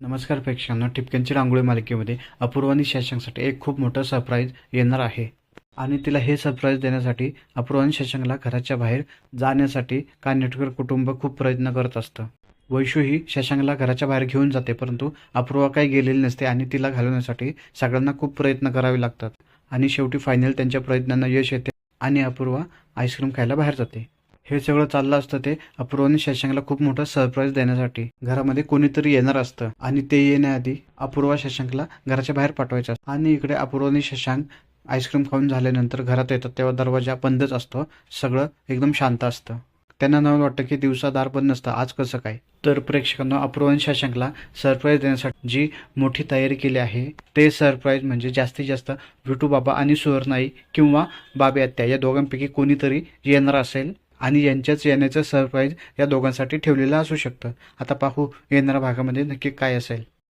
नमस्कार प्रेक्षकांना ठिपक्यांची रांगोळी मालिकेमध्ये अपूर्व आणि शशांकसाठी एक खूप मोठं सरप्राईज येणार आहे. आणि तिला हे सरप्राईज देण्यासाठी अपूर्व आणि शशांकला घराच्या बाहेर जाण्यासाठी कानेटकर कुटुंब खूप प्रयत्न करत असतं. वैशू ही शशांकला घराच्या बाहेर घेऊन जाते परंतु अपूर्वा काही गेलेली नसते आणि तिला घालवण्यासाठी सगळ्यांना खूप प्रयत्न करावे लागतात. आणि शेवटी फायनल त्यांच्या प्रयत्नांना यश येते आणि अपूर्वा आईस्क्रीम खायला बाहेर जाते. हे सगळं चाललं असतं ते अपूर्वाने शशांकला खूप मोठं सरप्राईज देण्यासाठी. घरामध्ये कोणीतरी येणार असतं आणि ते येण्याआधी अपूर्वा शशांकला घराच्या बाहेर पाठवायचं असतं. आणि इकडे अपूर्व आणि शशांक आईस्क्रीम खाऊन झाल्यानंतर घरात येतात तेव्हा दरवाजा बंदच असतो. सगळं एकदम शांत असतं. त्यांना नवं वाटतं की दिवसादार बंद नसतं. आज कसं काय? तर प्रेक्षकांना अपूर्व आणि शशांकला सरप्राईज देण्यासाठी जी मोठी तयारी केली आहे ते सरप्राईज म्हणजे जास्तीत जास्त विटू बाबा आणि सुवर्णाई किंवा बाबी आत्या या दोघांपैकी कोणीतरी येणार असेल. आणि यांच्याच येण्याचं सरप्राईज या दोघांसाठी ठेवलेलं असू शकतं. आता पाहू येणाऱ्या भागामध्ये नक्की काय असेल.